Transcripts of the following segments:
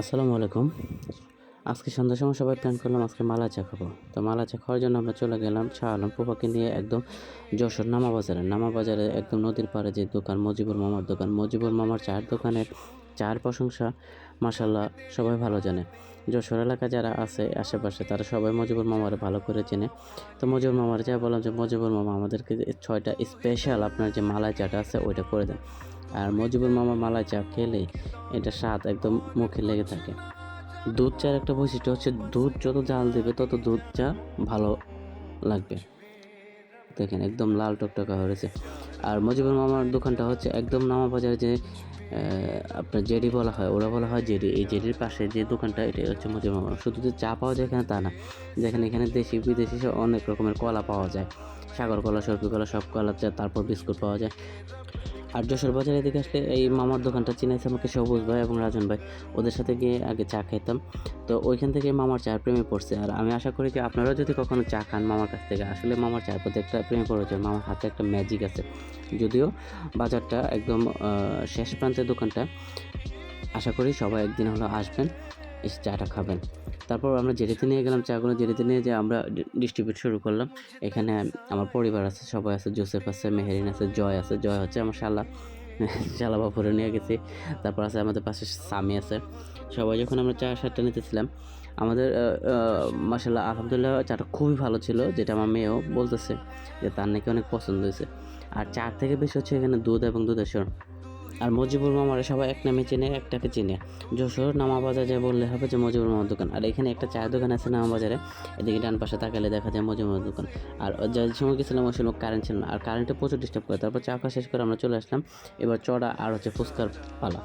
আসসালামু আলাইকুম। আজকে সন্ধ্যার সময় সবাই প্ল্যান করলাম আজকে মালা চা খাব। তো মালা চা খাওয়ার জন্য আমরা চলে গেলাম শাহ আলম পোপাকে নিয়ে একদম যশোর নামা বাজারে। নামা বাজারে একদম নদীর পাড়ে যে দোকান, মজিবুর মামার দোকান। মজিবুর মামার চায়ের দোকানের চায়ের প্রশংসা মাসাল্লাহ সবাই ভালো জানে। যশোর এলাকা যারা আছে আশেপাশে তারা সবাই মজিবুর মামারে ভালো করে চেনে। তো মজিবুর মামারে যা বললাম যে মজিবুর মামা আমাদেরকে ছয়টা স্পেশাল আপনার যে মালাই চাটা আছে ওইটা করে দেন। আর মজিবুর মামা মালাই চা খেলে এটা স্বাদ একদম মুখে লেগে থাকে। দুধ চার একটা বৈশিষ্ট্য হচ্ছে, দুধ যত জাল দেবে, তত দুধ চা ভালো লাগবে। দেখেন, একদম লাল টকটকা হয়েছে আর মজিবুর মামার দোকানটা হচ্ছে একদম নামা বাজারে যে আপনার জেডি বলা হয়, ওরা বলা হয় জেডি এই জেডির পাশে যে দোকানটা এটা হচ্ছে মজিবুর মামা শুধু যে চা পাওয়া যায় এখানে তা না। যেখানে এখানে দেশি, বিদেশি অনেক রকমের কলা পাওয়া যায়। সাগর কলা সরপি কলা, সব কলা তারপর বিস্কুট পাওয়া যায়। আর যশোর বাজারের এদিকে আসলে এই মামার দোকানটা চিনাইছে আমাকে সবুজ ভাই এবং রাজন ভাই। ওদের সাথে গিয়ে আগে চা খেতাম তো ওইখান থেকে মামার চায়ের প্রেমে পড়ছে। আর আমি আশা করি যে আপনারাও যদি কখনো চা খান মামার কাছ থেকে, আসলে মামার চায়ের প্রতি একটা প্রেমে পড়েছে মামার হাতে একটা ম্যাজিক আছে। যদিও বাজারটা একদম শেষ প্রান্তের দোকানটা। আশা করি সবাই একদিন হলো আসবেন। চাটা খাবেন। তারপর আমরা জেরিতে নিয়ে গেলাম চাগুলো। জেরিতে নিয়ে যে আমরা ডিস্ট্রিবিউট শুরু করলাম। এখানে আমার পরিবার আছে, সবাই আছে, জোসেফ আছে, মেহেরিন আছে, জয় আছে। জয় হচ্ছে আমার শালা। শালা বাপুরে নিয়ে গেছি। তারপর আছে আমাদের পাশে সামি আছে। সবাই যখন আমরা চা সারটা নিতেছিলাম, আমাদের মাসাল্লাহ আলহামদুলিল্লাহ চাটা খুবই ভালো ছিল, যেটা আমার মেয়েও বলতেছে যে তার নাকি অনেক পছন্দ হয়েছে। আর চার থেকে বেশি হচ্ছে এখানে দুধ এবং দুধের সর আর মজিবুর মামারে সবাই এক নামে চেনে, একটাকে চেনে। যশোর নামা বাজার যায় বললে হবে যে মজিবুর মামার দোকান। আর এখানে একটা চায়ের দোকান আছে নামা বাজারে। এদিকে ডান পাশে তাকালে দেখা যায় মজিবুর মামার দোকান। আর যে সময় গেছিলাম, ওই সময় কারেন্ট ছিল না। আর কারেন্টে প্রচুর ডিস্টার্ব করে। তারপর চা খাওয়া শেষ করে আমরা চলে আসলাম। এবার চড়া আর হচ্ছে ফুচকার পালা।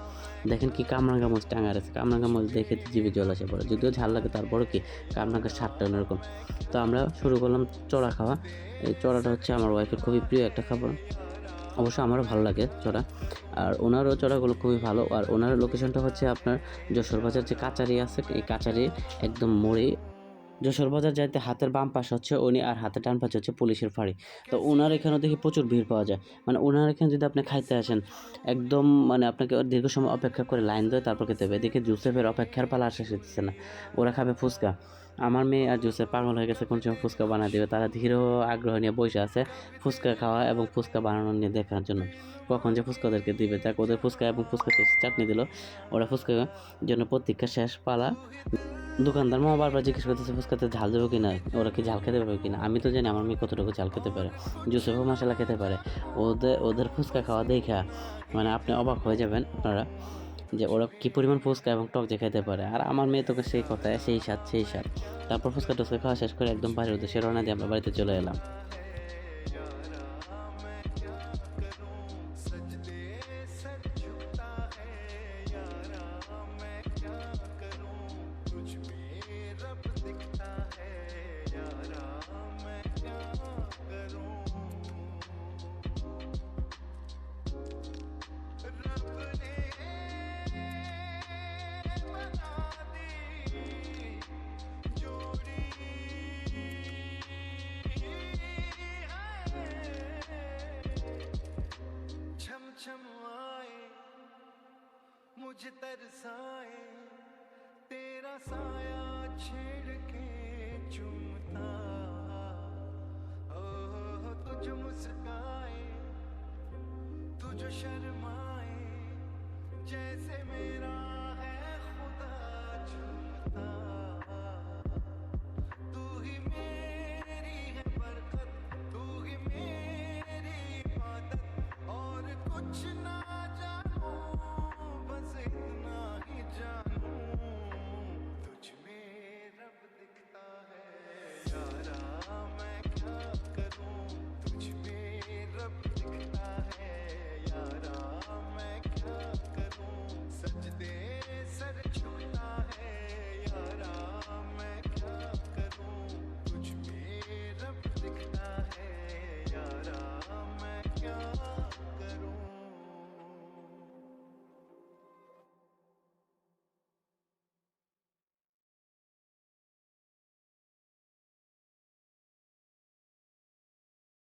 দেখেন কি কামরাঙ্গা মাছ টাঙা আছে। কামরাঙ্গা মাছ দেখে জিভে জল আসে পড়ে। যদিও ঝাল লাগে তারপরে কি কামরাঙ্গার স্বাদটা অন্যরকম। তো আমরা শুরু করলাম চড়া খাওয়া। এই চড়াটা হচ্ছে আমার ওয়াইফের খুবই প্রিয় একটা খাবার। অবশ্য আমারও ভালো লাগে চড়া। আর ওনারও চড়াগুলো খুবই ভালো। আর ওনার লোকেশনটা হচ্ছে আপনার যশোর বাজার যে কাচারি আছে, এই কাচারি একদম মোড়ে যশোর বাজার যাইতে হাতের বাম পাশে হচ্ছে উনি আর হাতের ডান পাশে হচ্ছে পুলিশের ফাঁড়ি। তো ওনার এখানেও দেখি প্রচুর ভিড় পাওয়া যায়। মানে ওনার এখানে যদি আপনি খাইতে আসেন, একদম মানে আপনাকে দীর্ঘ সময় অপেক্ষা করে লাইন দেয় তারপর খেতে হবে। এদিকে জুসেফের অপেক্ষার পালা আসে দিচ্ছে না। ওরা খাবে ফুচকা। আমার মেয়ে আর জুসেফ পাগল হয়ে গেছে, কোন সময় ফুচকা বানা দেবে? তারা ধীর আগ্রহ নিয়ে বসে আছে ফুচকা খাওয়া এবং ফুচকা বানানো নিয়ে দেখার জন্য। কখন যে ফুচকা ওদেরকে দিবে? যাক ওদের ফুচকা এবং ফুচকা চাটনি দিল। ওরা ফুচকা জন্য প্রতীক্ষা শেষ, পালা দোকানদার মামা বারবার জিজ্ঞেস করতেছে, ফুচকাতে ঝাল দেবো কিনা? ওরা কি ঝাল খেতে পারবে কিনা? আমি তো জানি আমার মেয়ে কতটুকু ঝাল খেতে পারে। জুসেফও মশলা খেতে পারে। ওদের ওদের ফুচকা খাওয়া দেখা। মানে আপনি অবাক হয়ে যাবেন আপনারা যে ওরা কী পরিমাণ ফুচকা এবং টক যে খেতে পারে। আর আমার মেয়ে তোকে সেই কথায়, সেই স্বাদ সেই স্বাদ। তারপর ফুচকা টুচকা খাওয়া শেষ করে একদম বাড়ির উদ্দেশ্যে রওনা দিয়ে আমরা বাড়িতে চলে এলাম। आए मुझे तरसाए, तेरा साया छेड़ के चुमता। ओ तुझ मुस्काए, तुझ शर्माए, जैसे मेरा है खुदा झूमता